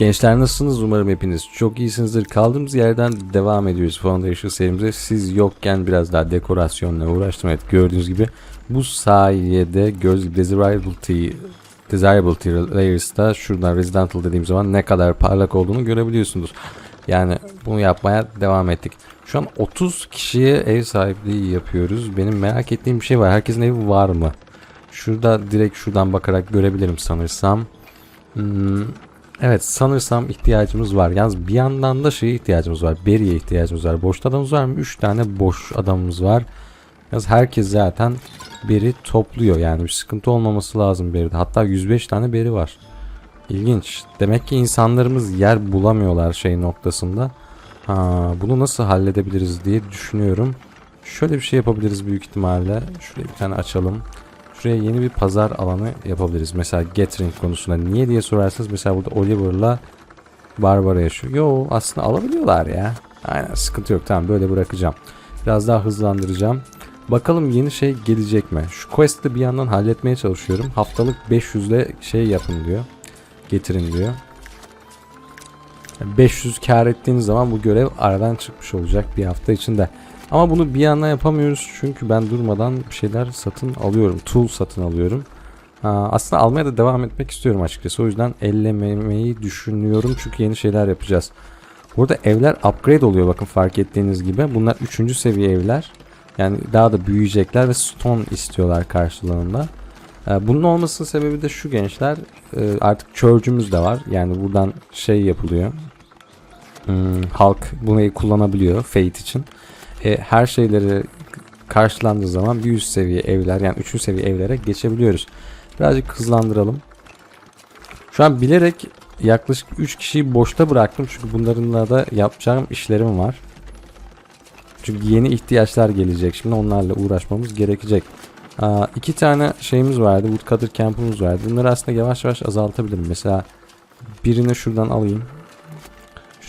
Gençler nasılsınız? Umarım hepiniz çok iyisinizdir. Kaldığımız yerden devam ediyoruz Foundation serimize. Siz yokken biraz daha dekorasyonla uğraştım. Evet gördüğünüz gibi bu sayede gördüğünüz gibi Desirability Desirability Layers'ta şuradan Residential dediğim zaman ne kadar parlak olduğunu görebiliyorsunuz. Yani bunu yapmaya devam ettik. Şu an 30 kişiye ev sahipliği yapıyoruz. Benim merak ettiğim bir şey var. Herkesin evi var mı? Şurada direkt şuradan bakarak görebilirim sanırsam. Hmm, evet sanırsam ihtiyacımız var. Yalnız bir yandan da şeye ihtiyacımız var. Beriye ihtiyacımız var. Boş adamımız var mı? 3 tane boş adamımız var. Yalnız herkes zaten beri topluyor. Yani bir sıkıntı olmaması lazım beride. Hatta 105 tane beri var. İlginç. Demek ki insanlarımız yer bulamıyorlar şey noktasında. Ha, bunu nasıl halledebiliriz diye düşünüyorum. Şöyle bir şey yapabiliriz büyük ihtimalle. Şuraya bir tane açalım. Şuraya yeni bir pazar alanı yapabiliriz. Mesela Gathering konusunda. Niye diye sorarsanız mesela burada Oliver'la Barbara yaşıyor. Yo aslında alabiliyorlar ya. Aynen sıkıntı yok. Tamam böyle bırakacağım. Biraz daha hızlandıracağım. Bakalım yeni şey gelecek mi? Şu quest'i bir yandan halletmeye çalışıyorum. Haftalık 500 ile şey yapın diyor. Getirin diyor. 500 kar ettiğiniz zaman bu görev aradan çıkmış olacak bir hafta içinde. Ama bunu bir yandan yapamıyoruz çünkü ben durmadan bir şeyler satın alıyorum. Tool satın alıyorum. Aslında almaya da devam etmek istiyorum açıkçası. O yüzden ellememeyi düşünüyorum çünkü yeni şeyler yapacağız. Burada evler upgrade oluyor bakın fark ettiğiniz gibi. Bunlar 3. seviye evler. Yani daha da büyüyecekler ve stone istiyorlar karşılığında. Ee, Bunun olmasının sebebi de şu gençler. e, Artık church'ümüz de var. Yani buradan şey yapılıyor. Hmm, halk bunu kullanabiliyor Fate için. E, her şeyleri karşılandığı zaman bir üst seviye evler yani 3. seviye evlere geçebiliyoruz. Birazcık hızlandıralım. Şu an bilerek yaklaşık 3 kişiyi boşta bıraktım çünkü bunlarınla da yapacağım işlerim var. Çünkü yeni ihtiyaçlar gelecek şimdi onlarla uğraşmamız gerekecek. Aa, iki tane şeyimiz vardı. Woodcutter camp'ımız vardı. Bunları aslında yavaş yavaş azaltabilirim. Mesela birini şuradan alayım.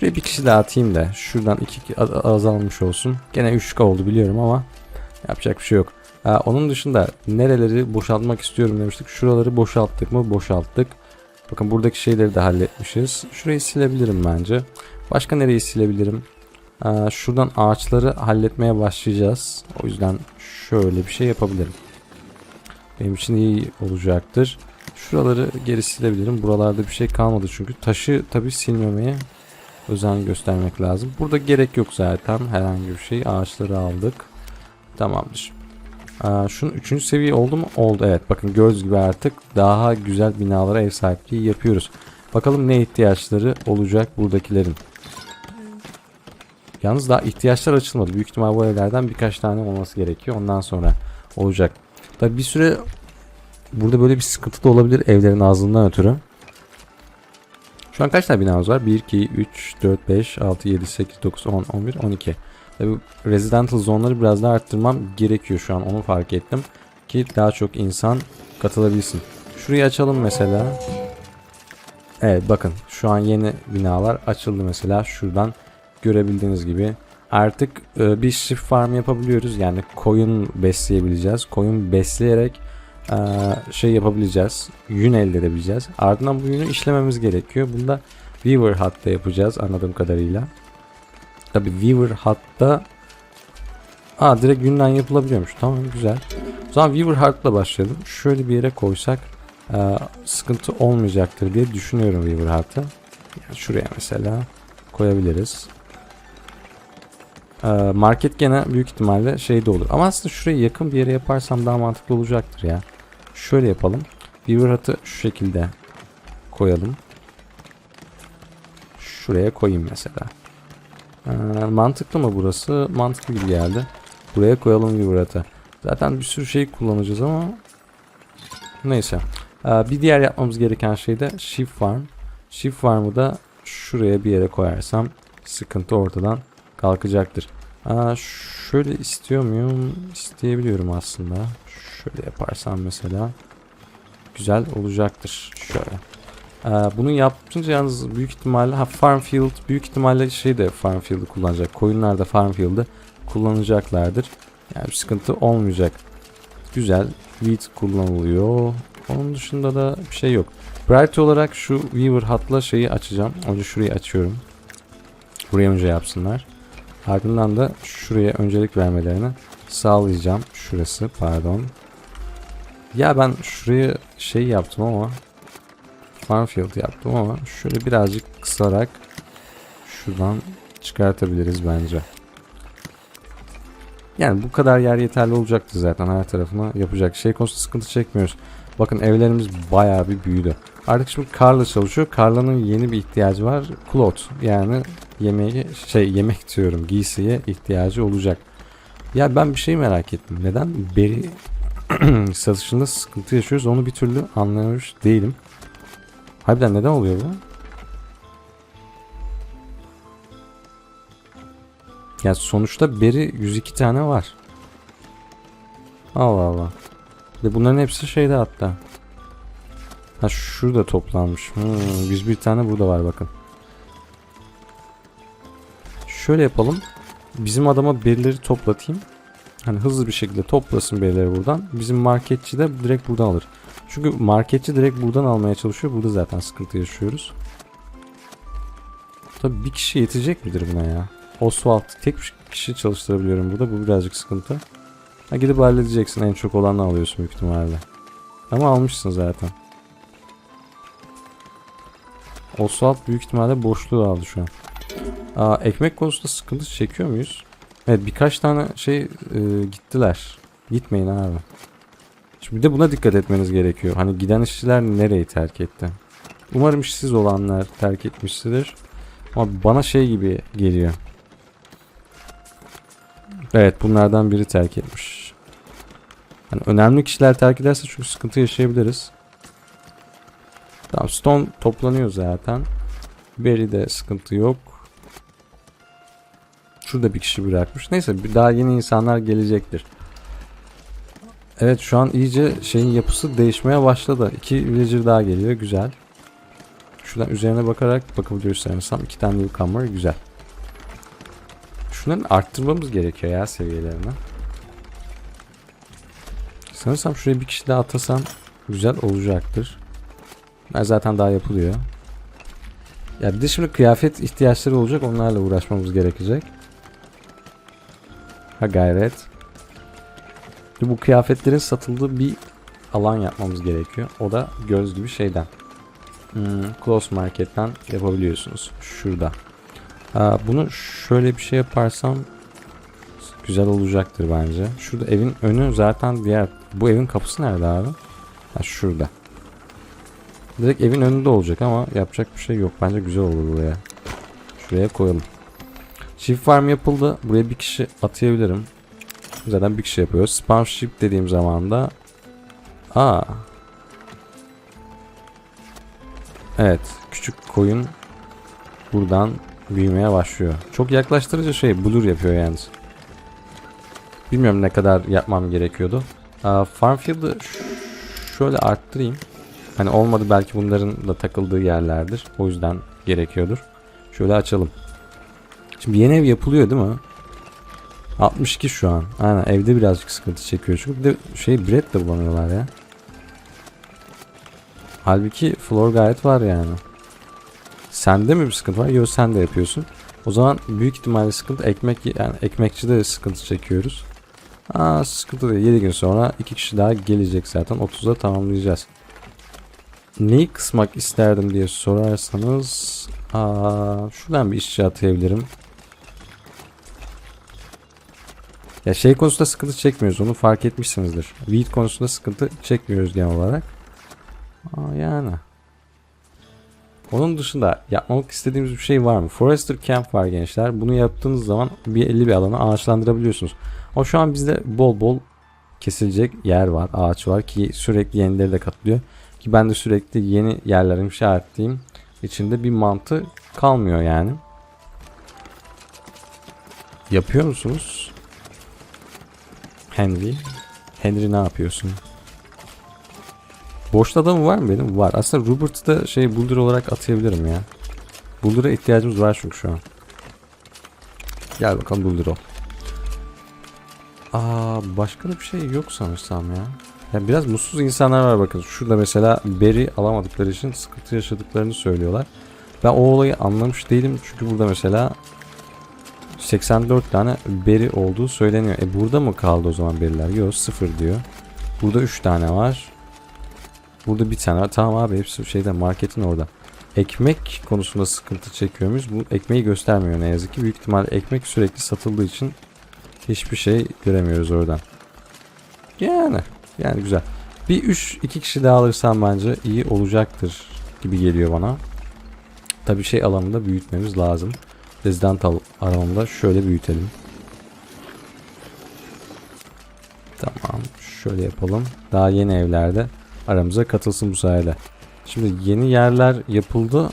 Şuraya bir kişi daha atayım da şuradan iki azalmış olsun. Gene 3 oldu biliyorum ama yapacak bir şey yok. Aa, onun dışında nereleri boşaltmak istiyorum demiştik. Şuraları boşalttık mı? Boşalttık. Bakın buradaki şeyleri de halletmişiz. Şurayı silebilirim bence. Başka nereyi silebilirim? Aa, şuradan ağaçları halletmeye başlayacağız. O yüzden şöyle bir şey yapabilirim. Benim için iyi olacaktır. Şuraları geri silebilirim. Buralarda bir şey kalmadı çünkü. Taşı tabi silmemeye özen göstermek lazım. Burada gerek yok zaten herhangi bir şey. Ağaçları aldık. Tamamdır. Aa, şunun 3. seviye oldu mu? Oldu evet. Bakın göz gibi artık daha güzel binalara ev sahipliği yapıyoruz. Bakalım ne ihtiyaçları olacak buradakilerin. Yalnız daha ihtiyaçlar açılmadı. Büyük ihtimal bu evlerden birkaç tane olması gerekiyor. Ondan sonra olacak. Tabi bir süre burada böyle bir sıkıntı da olabilir evlerin azlığından ötürü. Şu an kaç tane binamız var? 1, 2, 3, 4, 5, 6, 7, 8, 9, 10, 11, 12. Tabi residential zonları biraz daha arttırmam gerekiyor şu an onu fark ettim. Ki daha çok insan katılabilsin. Şurayı açalım mesela. Evet bakın şu an yeni binalar açıldı mesela şuradan görebildiğiniz gibi. Artık e, bir shift farm yapabiliyoruz yani koyun besleyebileceğiz. Koyun besleyerek şey yapabileceğiz. Yün elde edebileceğiz. Ardından bu yünü işlememiz gerekiyor. Bunda Weaver Hut'ta yapacağız anladığım kadarıyla. Tabi Weaver Hut'ta Aa direkt yünden yapılabiliyormuş. Tamam güzel. O zaman Weaver Hut'la başlayalım. Şöyle bir yere koysak e, sıkıntı olmayacaktır diye düşünüyorum Weaver. Yani şuraya mesela koyabiliriz. E, market gene büyük ihtimalle şeyde olur. Ama aslında şuraya yakın bir yere yaparsam daha mantıklı olacaktır ya. Şöyle yapalım. Weaver Hut'ı şu şekilde koyalım. Şuraya koyayım mesela. Ee, mantıklı mı burası? Mantıklı gibi geldi. Buraya koyalım Weaver Zaten bir sürü şey kullanacağız ama neyse. Ee, bir diğer yapmamız gereken şey de Shift Farm. Shift Farm'ı da şuraya bir yere koyarsam sıkıntı ortadan kalkacaktır. Aa, şöyle istiyor muyum? İsteyebiliyorum aslında. Şöyle yaparsam mesela güzel olacaktır. Şöyle. Ee, bunu yapınca yalnız büyük ihtimalle ha Farmfield büyük ihtimalle şey de Farmfield'ı kullanacak. Koyunlar da Farmfield'ı kullanacaklardır. Yani bir sıkıntı olmayacak. Güzel. Wheat kullanılıyor. Onun dışında da bir şey yok. Priority olarak şu Weaver Hut'la şeyi açacağım. Önce şurayı açıyorum. Buraya önce yapsınlar. Ardından da şuraya öncelik vermelerini sağlayacağım. Şurası pardon. Ya ben şuraya şey yaptım ama Farmfield yaptım ama şöyle birazcık kısarak şuradan çıkartabiliriz bence. Yani bu kadar yer yeterli olacaktı zaten her tarafına yapacak şey konusunda sıkıntı çekmiyoruz. Bakın evlerimiz bayağı bir büyüdü. Artık şimdi Carla çalışıyor. Carla'nın yeni bir ihtiyacı var. Cloth yani yemeği şey yemek diyorum giysiye ihtiyacı olacak. Ya ben bir şey merak ettim. Neden beri satışında sıkıntı yaşıyoruz onu bir türlü anlamış değilim. Harbiden neden oluyor bu? Ya sonuçta beri 102 tane var. Allah Allah. Ve bunların hepsi şeyde hatta. Ha şurada toplanmış. Hmm, 101 tane burada var bakın. Şöyle yapalım. Bizim adama berileri toplatayım. Hani hızlı bir şekilde toplasın berileri buradan. Bizim marketçi de direkt buradan alır. Çünkü marketçi direkt buradan almaya çalışıyor. Burada zaten sıkıntı yaşıyoruz. Tabii bir kişi yetecek midir buna ya? Oswald tek bir kişi çalıştırabiliyorum burada. Bu birazcık sıkıntı. Ha gidip halledeceksin. En çok olanı alıyorsun büyük ihtimalle. Ama almışsın zaten. Oswald büyük ihtimalle boşluğu aldı şu an. Aa, ekmek konusunda sıkıntı çekiyor muyuz? Evet birkaç tane şey e, gittiler. Gitmeyin abi. Şimdi de buna dikkat etmeniz gerekiyor. Hani giden işçiler nereyi terk etti? Umarım işsiz olanlar terk etmiştir. Ama bana şey gibi geliyor. Evet bunlardan biri terk etmiş. Hani önemli kişiler terk ederse çünkü sıkıntı yaşayabiliriz. Tamam stone toplanıyor zaten. Berry'de sıkıntı yok. Şurada bir kişi bırakmış. Neyse bir daha yeni insanlar gelecektir. Evet şu an iyice şeyin yapısı değişmeye başladı. İki villager daha geliyor. Güzel. Şuradan üzerine bakarak bakabiliyoruz sanırsam. iki tane newcomer. Güzel. Şunların arttırmamız gerekiyor ya seviyelerini. Sanırsam şuraya bir kişi daha atasam güzel olacaktır. Ben zaten daha yapılıyor. Ya bir de şimdi kıyafet ihtiyaçları olacak. Onlarla uğraşmamız gerekecek. Ha gayret. Bu kıyafetlerin satıldığı bir alan yapmamız gerekiyor. O da göz gibi şeyden. Hmm, close market'ten yapabiliyorsunuz. Şurada. Aa, bunu şöyle bir şey yaparsam güzel olacaktır bence. Şurada evin önü zaten diğer. Bu evin kapısı nerede abi? Ha, şurada. Direkt evin önünde olacak ama yapacak bir şey yok. Bence güzel olur buraya. Şuraya koyalım. Shift farm yapıldı. Buraya bir kişi atayabilirim. Zaten bir kişi yapıyoruz. Spam ship dediğim zaman da Aa. Evet. Küçük koyun buradan büyümeye başlıyor. Çok yaklaştırıcı şey blur yapıyor yalnız. Bilmiyorum ne kadar yapmam gerekiyordu. Aa, Farmfield'ı şöyle arttırayım. Hani olmadı belki bunların da takıldığı yerlerdir. O yüzden gerekiyordur. Şöyle açalım. Şimdi yeni ev yapılıyor değil mi? 62 şu an. Aynen evde birazcık sıkıntı çekiyor. Çünkü bir de şey bread de bulamıyorlar ya. Halbuki floor gayet var yani. Sende mi bir sıkıntı var? Yok sen de yapıyorsun. O zaman büyük ihtimalle sıkıntı ekmek yani ekmekçide de sıkıntı çekiyoruz. Aa sıkıntı değil. 7 gün sonra iki kişi daha gelecek zaten. 30'da tamamlayacağız. Neyi kısmak isterdim diye sorarsanız aa, şuradan bir işçi atayabilirim. Ya şey konusunda sıkıntı çekmiyoruz onu fark etmişsinizdir. Weed konusunda sıkıntı çekmiyoruz genel olarak. Aa, yani. Onun dışında yapmamak istediğimiz bir şey var mı? Forester Camp var gençler. Bunu yaptığınız zaman bir 50 bir alanı ağaçlandırabiliyorsunuz. Ama şu an bizde bol bol kesilecek yer var, ağaç var ki sürekli yenileri de katılıyor. Ki ben de sürekli yeni yerler inşa ettiğim içinde bir mantı kalmıyor yani. Yapıyor musunuz? Henry. Henry ne yapıyorsun? Boşta adamı var mı benim? Var. Aslında Rupert'ı da şey Boulder olarak atayabilirim ya. Boulder'a ihtiyacımız var çünkü şu an. Gel bakalım Boulder ol. Aa başka da bir şey yok sanırsam ya. Yani biraz mutsuz insanlar var bakın. Şurada mesela beri alamadıkları için sıkıntı yaşadıklarını söylüyorlar. Ben o olayı anlamış değilim. Çünkü burada mesela 84 tane beri olduğu söyleniyor. E burada mı kaldı o zaman beriler? Yok sıfır diyor. Burada 3 tane var. Burada bir tane var. Tamam abi hepsi şeyde marketin orada. Ekmek konusunda sıkıntı çekiyormuş. Bu ekmeği göstermiyor ne yazık ki. Büyük ihtimal ekmek sürekli satıldığı için hiçbir şey göremiyoruz oradan. Yani yani güzel. Bir 3 2 kişi daha alırsam bence iyi olacaktır gibi geliyor bana. Tabii şey alanında büyütmemiz lazım. Rezidental alanında şöyle büyütelim. Tamam. Şöyle yapalım. Daha yeni evlerde aramıza katılsın bu sayede. Şimdi yeni yerler yapıldı.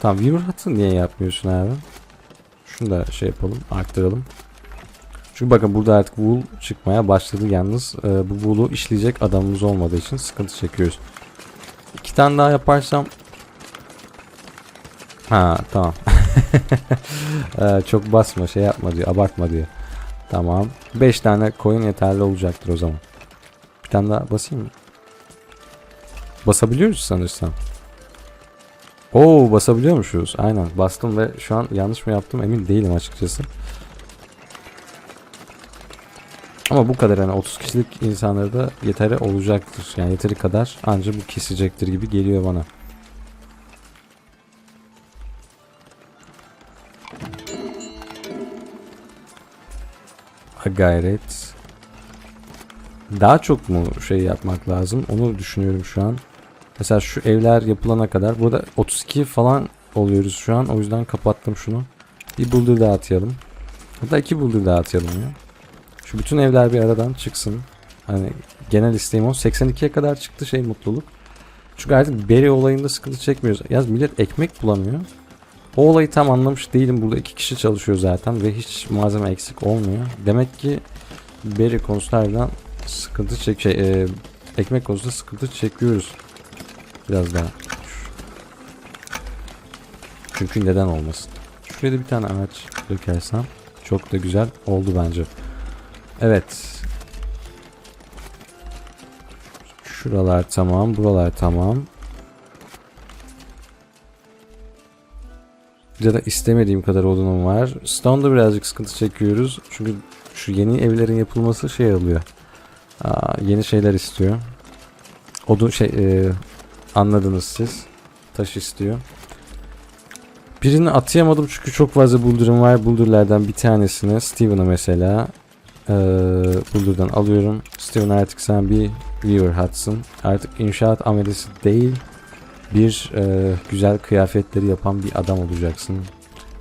Tamam Weaver Hut'ı niye yapmıyorsun abi? Şunu da şey yapalım. Arttıralım. Çünkü bakın burada artık wool çıkmaya başladı yalnız. E, bu wool'u işleyecek adamımız olmadığı için sıkıntı çekiyoruz. İki tane daha yaparsam Ha tamam. Ee, çok basma şey yapma diyor abartma diyor. Tamam. 5 tane koyun yeterli olacaktır o zaman. Bir tane daha basayım mı? Basabiliyoruz sanırsam. Oo basabiliyormuşuz. Aynen bastım ve şu an yanlış mı yaptım emin değilim açıkçası. Ama bu kadar hani 30 kişilik insanlara da yeteri olacaktır. Yani yeteri kadar anca bu kesecektir gibi geliyor bana. Gayret. Daha çok mu şey yapmak lazım? Onu düşünüyorum şu an. Mesela şu evler yapılana kadar. Burada 32 falan oluyoruz şu an. O yüzden kapattım şunu. Bir buldur daha atayalım. Hatta iki buldur daha atayalım ya. Şu bütün evler bir aradan çıksın. Hani genel isteğim o. 82'ye kadar çıktı şey mutluluk. Çünkü artık beri olayında sıkıntı çekmiyoruz. Yaz millet ekmek bulamıyor. O olayı tam anlamış değilim. Burada iki kişi çalışıyor zaten ve hiç malzeme eksik olmuyor. Demek ki beri konusunda sıkıntı çek şey, e, ekmek konusunda sıkıntı çekiyoruz. Biraz daha. Çünkü neden olmasın? Şuraya da bir tane ağaç dökersem çok da güzel oldu bence. Evet. Şuralar tamam, buralar tamam. Ya da istemediğim kadar odunum var. Stone'da birazcık sıkıntı çekiyoruz. Çünkü şu yeni evlerin yapılması şey alıyor. Aa, yeni şeyler istiyor. Odun şey e, anladınız siz. Taş istiyor. Birini atayamadım çünkü çok fazla buldurum var. Buldurlardan bir tanesini Steven'a mesela ee, Buldur'dan alıyorum. Steven artık sen bir Weaver Hudson. Artık inşaat amelesi değil bir e, güzel kıyafetleri yapan bir adam olacaksın.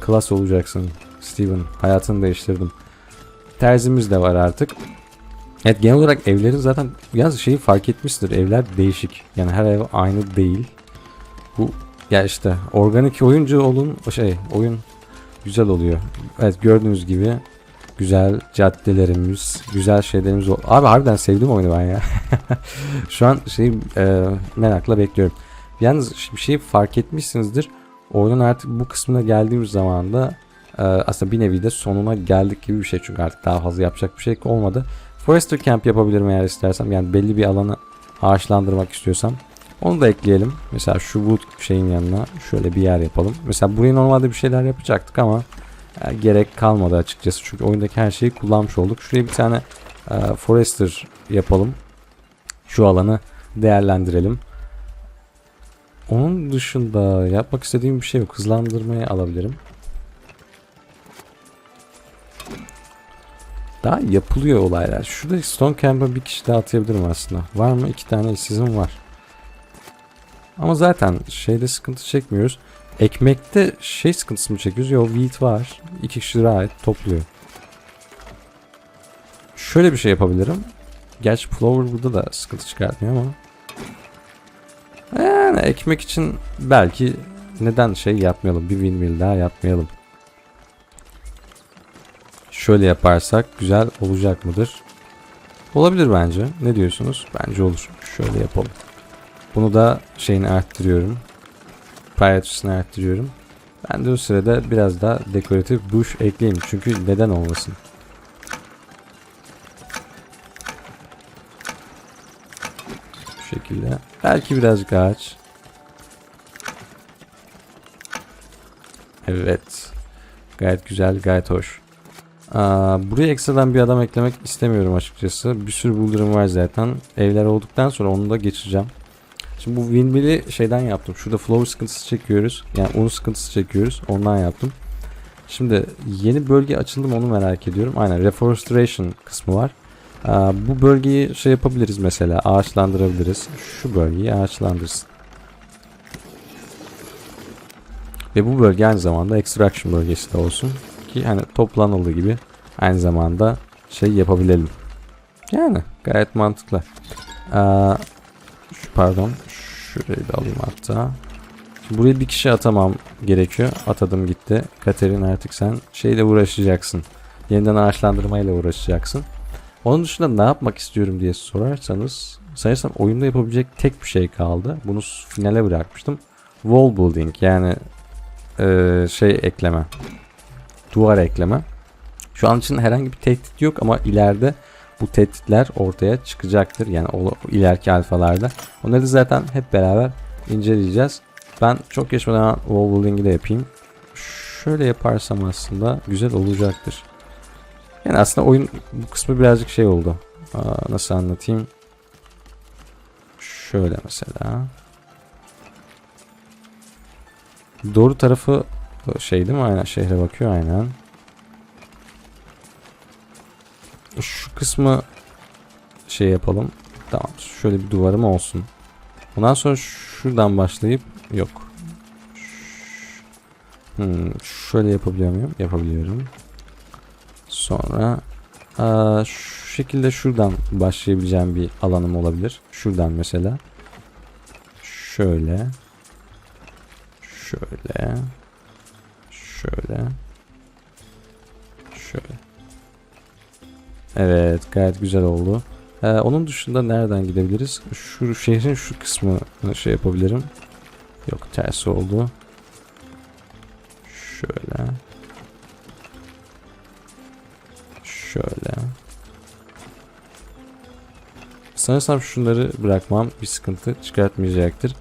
Klas olacaksın Steven. Hayatını değiştirdim. Terzimiz de var artık. Evet genel olarak evlerin zaten yalnız şeyi fark etmiştir. Evler değişik. Yani her ev aynı değil. Bu ya işte organik oyuncu olun şey oyun güzel oluyor. Evet gördüğünüz gibi güzel caddelerimiz, güzel şeylerimiz oldu. Abi harbiden sevdim oyunu ben ya. Şu an şey e, merakla bekliyorum. Yalnız bir şey fark etmişsinizdir. Oyunun artık bu kısmına geldiğimiz zaman da e, aslında bir nevi de sonuna geldik gibi bir şey. Çünkü artık daha fazla yapacak bir şey olmadı. Forester Camp yapabilirim eğer istersem. Yani belli bir alanı ağaçlandırmak istiyorsam. Onu da ekleyelim. Mesela şu wood şeyin yanına şöyle bir yer yapalım. Mesela buraya normalde bir şeyler yapacaktık ama e, gerek kalmadı açıkçası. Çünkü oyundaki her şeyi kullanmış olduk. Şuraya bir tane e, Forester yapalım. Şu alanı değerlendirelim. Onun dışında yapmak istediğim bir şey yok. Hızlandırmaya alabilirim. Daha yapılıyor olaylar. Şurada Stone Camp'a bir kişi daha atabilirim aslında. Var mı? İki tane işsizim var. Ama zaten şeyde sıkıntı çekmiyoruz. Ekmekte şey sıkıntısı mı çekiyoruz? Yok wheat var. İki kişi rahat topluyor. Şöyle bir şey yapabilirim. Gerçi flour burada da sıkıntı çıkartmıyor ama. Yani ekmek için belki neden şey yapmayalım. Bir windmill daha yapmayalım. Şöyle yaparsak güzel olacak mıdır? Olabilir bence. Ne diyorsunuz? Bence olur. Şöyle yapalım. Bunu da şeyini arttırıyorum. Priority'sini arttırıyorum. Ben de o sırada biraz daha dekoratif bush ekleyeyim. Çünkü neden olmasın? şekilde. Belki birazcık ağaç. Evet. Gayet güzel, gayet hoş. Aa, buraya ekstradan bir adam eklemek istemiyorum açıkçası. Bir sürü buldurum var zaten. Evler olduktan sonra onu da geçeceğim. Şimdi bu windmill'i şeyden yaptım. Şurada flow sıkıntısı çekiyoruz. Yani un sıkıntısı çekiyoruz. Ondan yaptım. Şimdi yeni bölge açıldı mı onu merak ediyorum. Aynen reforestation kısmı var. Aa, bu bölgeyi şey yapabiliriz mesela ağaçlandırabiliriz. Şu bölgeyi ağaçlandırsın. Ve bu bölge aynı zamanda extraction bölgesi de olsun. Ki hani toplanıldığı gibi aynı zamanda şey yapabilelim. Yani gayet mantıklı. Aa, şu, pardon. Şurayı da alayım hatta. Şimdi buraya bir kişi atamam gerekiyor. Atadım gitti. Katerin artık sen şeyle uğraşacaksın. Yeniden ağaçlandırmayla uğraşacaksın. Onun dışında ne yapmak istiyorum diye sorarsanız sanırsam oyunda yapabilecek tek bir şey kaldı. Bunu finale bırakmıştım. Wall building yani eee, şey ekleme. Duvar ekleme. Şu an için herhangi bir tehdit yok ama ileride bu tehditler ortaya çıkacaktır. Yani o, ileriki alfalarda. Onları zaten hep beraber inceleyeceğiz. Ben çok geçmeden wall building'i de yapayım. Şöyle yaparsam aslında güzel olacaktır. Yani aslında oyun bu kısmı birazcık şey oldu. Aa, nasıl anlatayım? Şöyle mesela. Doğru tarafı şey değil mi? Aynen şehre bakıyor aynen. Şu kısmı şey yapalım. Tamam. Şöyle bir duvarım olsun. Ondan sonra şuradan başlayıp yok. Hmm, şöyle yapabiliyor muyum? Yapabiliyorum. Sonra aa, şu şekilde şuradan başlayabileceğim bir alanım olabilir. Şuradan mesela. Şöyle. Şöyle. Şöyle. Şöyle. Evet gayet güzel oldu. Ee, onun dışında nereden gidebiliriz? Şu şehrin şu kısmı şey yapabilirim. Yok tersi oldu. Şöyle. Şöyle. Sanırsam şunları bırakmam bir sıkıntı çıkartmayacaktır.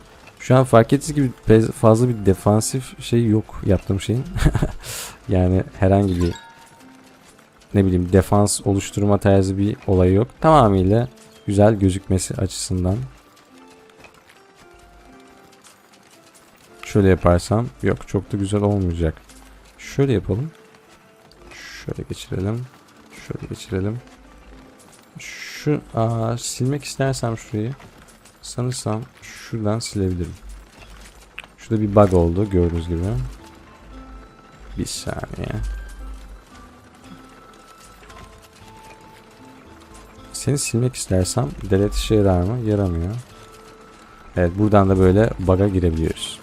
Şu an fark ettiğiniz gibi fazla bir defansif şey yok yaptığım şeyin. yani herhangi bir ne bileyim defans oluşturma tarzı bir olay yok. Tamamıyla güzel gözükmesi açısından. Şöyle yaparsam yok çok da güzel olmayacak. Şöyle yapalım. Şöyle geçirelim. Şöyle geçirelim. Şu aa, silmek istersem şurayı sanırsam şuradan silebilirim. Şurada bir bug oldu gördüğünüz gibi. Bir saniye. Seni silmek istersem delete işe yarar mı? Yaramıyor. Evet buradan da böyle bug'a girebiliyoruz.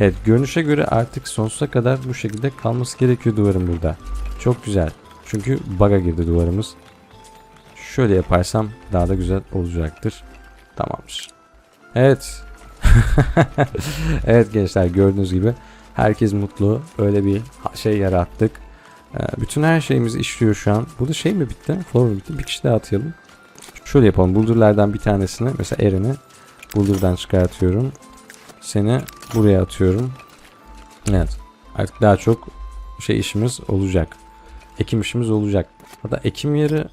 Evet görünüşe göre artık sonsuza kadar bu şekilde kalması gerekiyor duvarın burada. Çok güzel. Çünkü bug'a girdi duvarımız. Şöyle yaparsam daha da güzel olacaktır. Tamamdır. Evet. evet gençler gördüğünüz gibi herkes mutlu. Öyle bir şey yarattık. Ee, bütün her şeyimiz işliyor şu an. Burada şey mi bitti? Flower bitti. Bir kişi daha atayalım. Şöyle yapalım. Buldurlardan bir tanesini mesela Eren'i buldurdan çıkartıyorum. Seni buraya atıyorum. Evet. Artık daha çok şey işimiz olacak. Ekim işimiz olacak. Hatta ekim yeri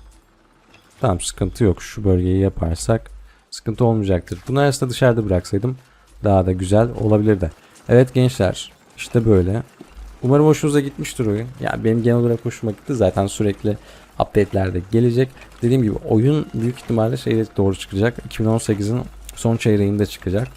tamam sıkıntı yok. Şu bölgeyi yaparsak sıkıntı olmayacaktır. Bunu aslında dışarıda bıraksaydım daha da güzel olabilirdi. Evet gençler işte böyle. Umarım hoşunuza gitmiştir oyun. Ya benim genel olarak hoşuma gitti. Zaten sürekli update'ler de gelecek. Dediğim gibi oyun büyük ihtimalle şeyde doğru çıkacak. 2018'in son çeyreğinde çıkacak.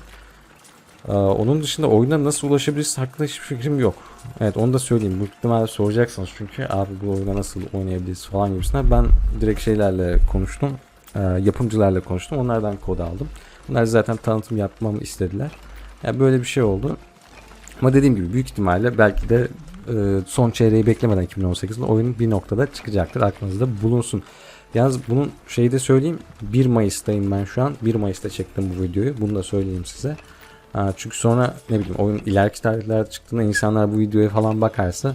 Ee, onun dışında oyuna nasıl ulaşabiliriz hakkında hiçbir fikrim yok. Evet onu da söyleyeyim. Bu ihtimalle soracaksınız çünkü abi bu oyuna nasıl oynayabiliriz falan gibisinden. Ben direkt şeylerle konuştum. Ee, yapımcılarla konuştum. Onlardan kod aldım. Bunlar zaten tanıtım yapmamı istediler. Yani böyle bir şey oldu. Ama dediğim gibi büyük ihtimalle belki de e, son çeyreği beklemeden 2018'de oyun bir noktada çıkacaktır. Aklınızda bulunsun. Yalnız bunun şeyi de söyleyeyim. 1 Mayıs'tayım ben şu an. 1 Mayıs'ta çektim bu videoyu. Bunu da söyleyeyim size. Çünkü sonra ne bileyim oyun ileriki tarihlerde çıktığında insanlar bu videoya falan bakarsa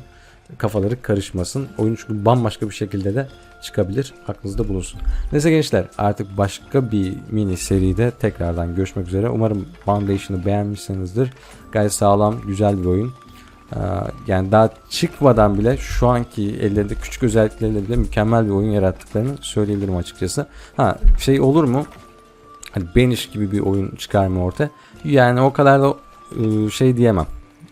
kafaları karışmasın. Oyun çünkü bambaşka bir şekilde de çıkabilir. Aklınızda bulunsun. Neyse gençler artık başka bir mini seride tekrardan görüşmek üzere. Umarım Foundation'ı beğenmişsinizdir. Gayet sağlam, güzel bir oyun. Ee, Yani daha çıkmadan bile şu anki ellerinde küçük özelliklerle bile mükemmel bir oyun yarattıklarını söyleyebilirim açıkçası. Ha şey olur mu? Hani Banish gibi bir oyun çıkar mı ortaya? Yani o kadar da e, şey diyemem.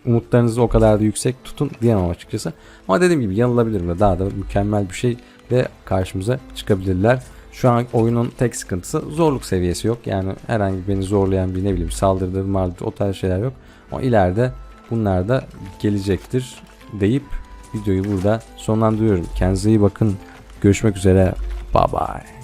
Umutlarınızı o kadar da yüksek tutun diyemem açıkçası. Ama dediğim gibi yanılabilirim ve daha da mükemmel bir şey de karşımıza çıkabilirler. Şu an oyunun tek sıkıntısı zorluk seviyesi yok. Yani herhangi beni zorlayan bir ne bileyim saldırıdır, mağdur o tarz şeyler yok. Ama ileride bunlar da gelecektir deyip videoyu burada sonlandırıyorum. Kendinize iyi bakın. Görüşmek üzere. Bye bye.